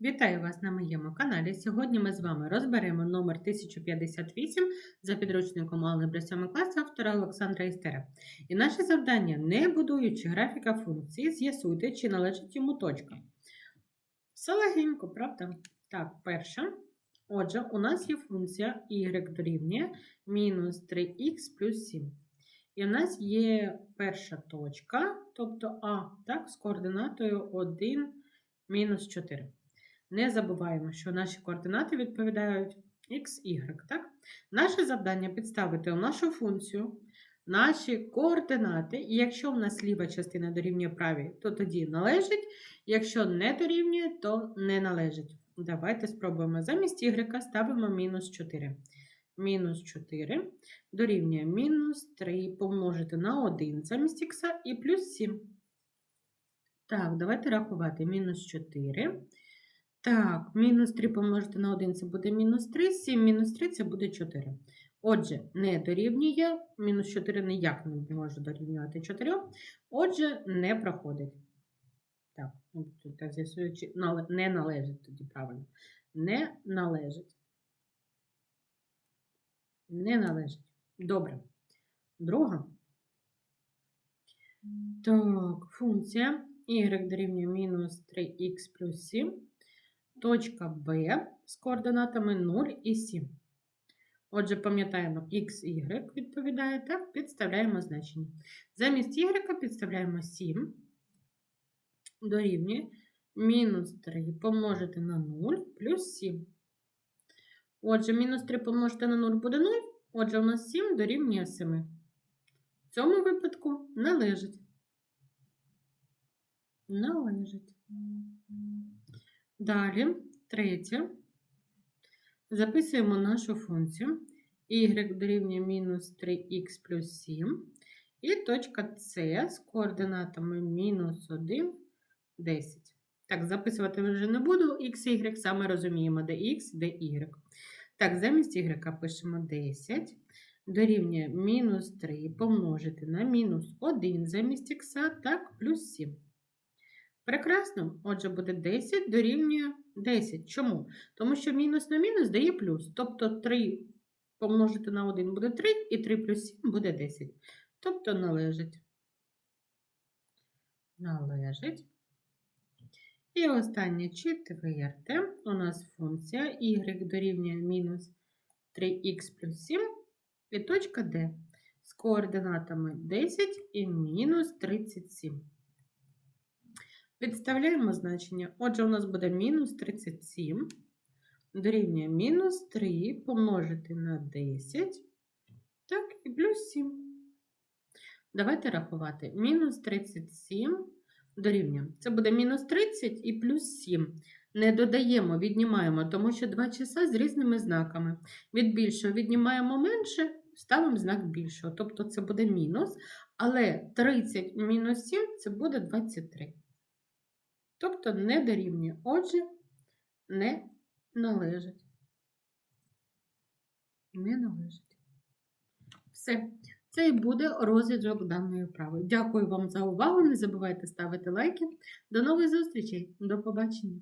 Вітаю вас на моєму каналі. Сьогодні ми з вами розберемо номер 1058 за підручником алгебри 7 класу автора Олександра Істера. І наше завдання, не будуючи графіка функції, з'ясуйте, чи належить йому точка. Все легенько, правда? Так, перше. Отже, у нас є функція y дорівнює мінус 3х плюс 7. І у нас є перша точка, тобто А, так, з координатою 1 мінус 4. Не забуваємо, що наші координати відповідають x, y. Так? Наше завдання підставити у нашу функцію наші координати, і якщо в нас ліва частина дорівнює правій, то тоді належить, якщо не дорівнює, то не належить. Давайте спробуємо. Замість y ставимо мінус 4. Мінус 4 дорівнює мінус 3 помножити на 1 замість х і плюс 7. Так, давайте рахувати. Мінус 4. Так, мінус 3 помножити на 1 це буде мінус 3, 7 мінус 3 це буде 4. Отже, не дорівнює, мінус 4 ніяк не може дорівнювати 4. Отже, не проходить. Так, ну, так з'ясуючи, не належить тоді правильно. Не належить. Не належить. Добре. Друга. Так, функція y дорівнює мінус 3х плюс 7 точка Б з координатами 0 і 7. Отже, пам'ятаємо, x, y відповідає, так, підставляємо значення. Замість y підставляємо 7, дорівнює мінус 3 помножити на 0 плюс 7. Отже, мінус 3 помножити на 0 буде 0. Отже, у нас 7 дорівнює 7. В цьому випадку належить. Належить. Далі, третє. Записуємо нашу функцію y дорівнює мінус 3х плюс 7. І точка С з координатами мінус 1, 10. Так, записувати вже не буду. X, y саме розуміємо, де x, де y. Так, замість y пишемо 10. Дорівнює мінус 3 помножити на мінус 1 замість х, так, плюс 7. Прекрасно. Отже, буде 10 дорівнює 10. Чому? Тому що мінус на мінус дає плюс. Тобто 3 помножити на 1 буде 3, і 3 плюс 7 буде 10. Тобто належить. Належить. І останнє четверте. У нас функція y дорівнює мінус 3х плюс 7 і точка D з координатами 10 і мінус 37. Підставляємо значення. Отже, у нас буде мінус 37, дорівнює мінус 3 помножити на 10, так, і плюс 7. Давайте рахувати. Мінус 37 дорівнює. Це буде мінус 30 і плюс 7. Не додаємо, віднімаємо, тому що два часа з різними знаками. Від більшого віднімаємо менше, ставимо знак більшого. Тобто це буде мінус. Але 30 мінус 7 це буде 23. Тобто не дорівнює. Отже, не належить. Не належить. Все. Це і буде розв'язок даної вправи. Дякую вам за увагу. Не забувайте ставити лайки. До нових зустрічей. До побачення!